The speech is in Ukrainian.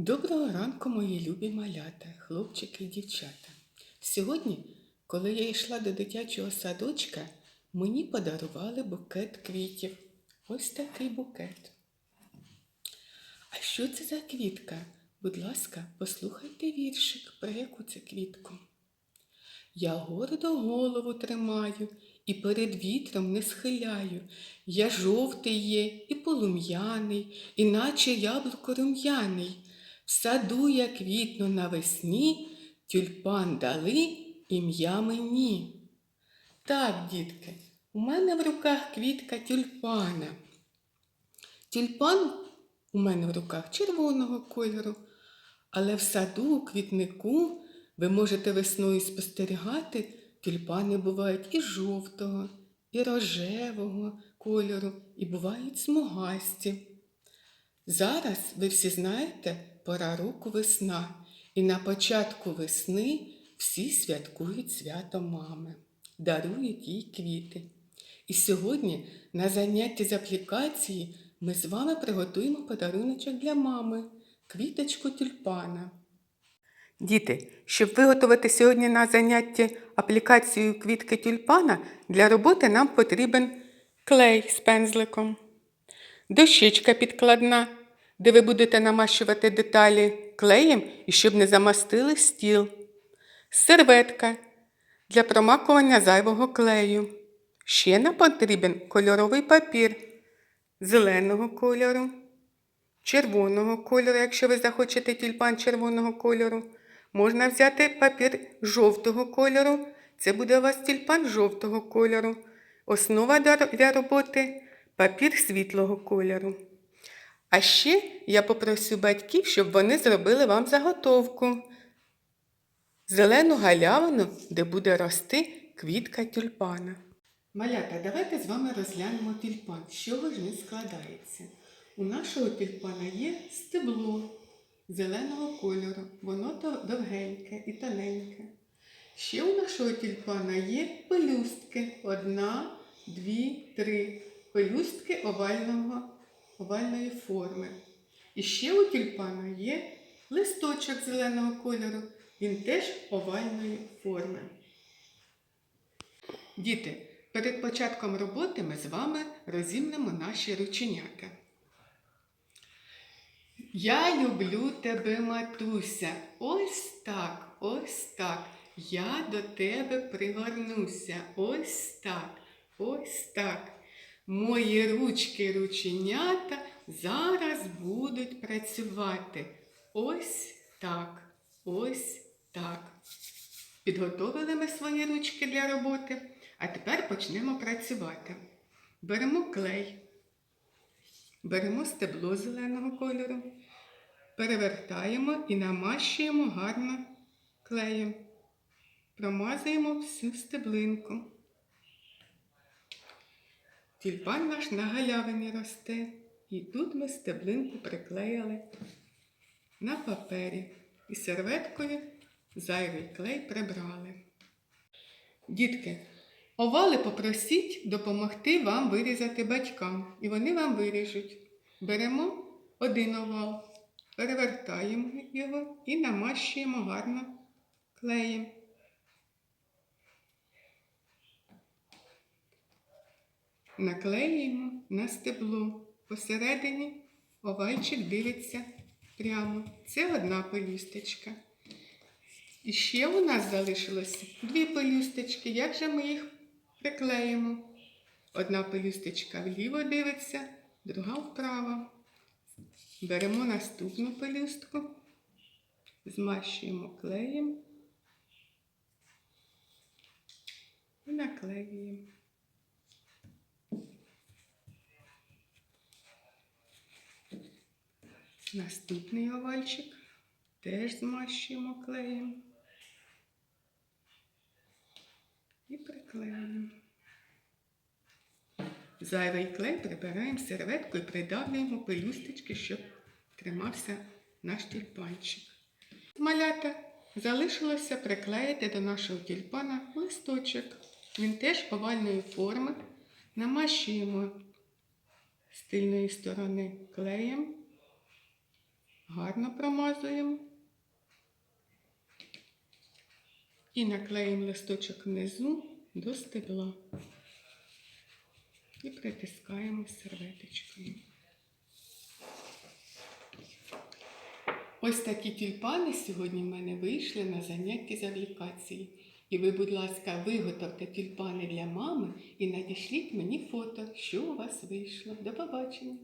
Доброго ранку, мої любі малята, хлопчики і дівчата. Сьогодні, коли я йшла до дитячого садочка, мені подарували букет квітів. Ось такий букет. А що це за квітка? Будь ласка, послухайте віршик, про яку це квітку. Я гордо голову тримаю і перед вітром не схиляю. Я жовтий є і полум'яний, іначе яблуко рум'яний. Саду я квітну навесні, тюльпан дали ім'я мені. Так, дітки, у мене в руках квітка тюльпана. Тюльпан у мене в руках червоного кольору, але в саду, у квітнику, ви можете весною спостерігати, тюльпани бувають і жовтого, і рожевого кольору, і бувають смугасті. Зараз ви всі знаєте пора року весна, і на початку весни всі святкують свято мами, дарують їй квіти. І сьогодні на занятті з аплікації ми з вами приготуємо подаруночок для мами квіточку тюльпана. Діти, щоб виготовити сьогодні на занятті аплікацію квітки тюльпана, для роботи нам потрібен клей з пензликом, дощечка підкладна, де ви будете намащувати деталі клеєм і щоб не замастили стіл, серветка для промакування зайвого клею. Ще нам потрібен кольоровий папір зеленого кольору, червоного кольору, якщо ви захочете тюльпан червоного кольору. Можна взяти папір жовтого кольору. Це буде у вас тюльпан жовтого кольору. Основа для роботи папір світлого кольору. А ще я попросю батьків, щоб вони зробили вам заготовку. Зелену галявину, де буде рости квітка тюльпана. Малята, давайте з вами розглянемо тюльпан. З чого ж він складається? У нашого тюльпана є стебло зеленого кольору. Воно довгеньке і тоненьке. Ще у нашого тюльпана є пелюстки. Одна, дві, три. Пелюстки овального, овальної форми. І ще у тюльпана є листочок зеленого кольору. Він теж овальної форми. Діти, перед початком роботи ми з вами розімнемо наші рученята. Я люблю тебе, матуся. Ось так, ось так. Я до тебе пригорнуся. Ось так, ось так. Мої ручки рученята зараз будуть працювати. Ось так, ось так. Підготовили ми свої ручки для роботи, а тепер почнемо працювати. Беремо клей, беремо стебло зеленого кольору, перевертаємо і намащуємо гарно клеєм. Промазуємо всю стеблинку. Тюльпан наш на галявині росте, і тут ми стеблинку приклеїли на папері і серветкою зайвий клей прибрали. Дітки, овали попросіть допомогти вам вирізати батькам, і вони вам виріжуть. Беремо один овал, перевертаємо його і намащуємо гарно клеєм. Наклеюємо на стебло. Посередині овальчик дивиться прямо. Це одна пелюсточка. І ще у нас залишилось дві пелюсточки. Як же ми їх приклеїмо? Одна пелюсточка вліво дивиться, друга вправо. Беремо наступну пелюстку, змащуємо клеєм і наклеюємо. Наступний овальчик теж змащуємо клеєм і приклеюємо. Зайвий клей прибираємо серветку і придавлюємо пелюсточки, щоб тримався наш тюльпанчик. Малята залишилося приклеїти до нашого тюльпана листочок. Він теж овальної форми. Намащуємо з тильної сторони клеєм Гарно промазуємо. І наклеїмо листочок внизу до стебла. І притискаємо серветочкою. Ось такі тюльпани сьогодні в мене вийшли на занятті з аплікації. І ви, будь ласка, виготовте тюльпани для мами і надішліть мені фото, що у вас вийшло. До побачення!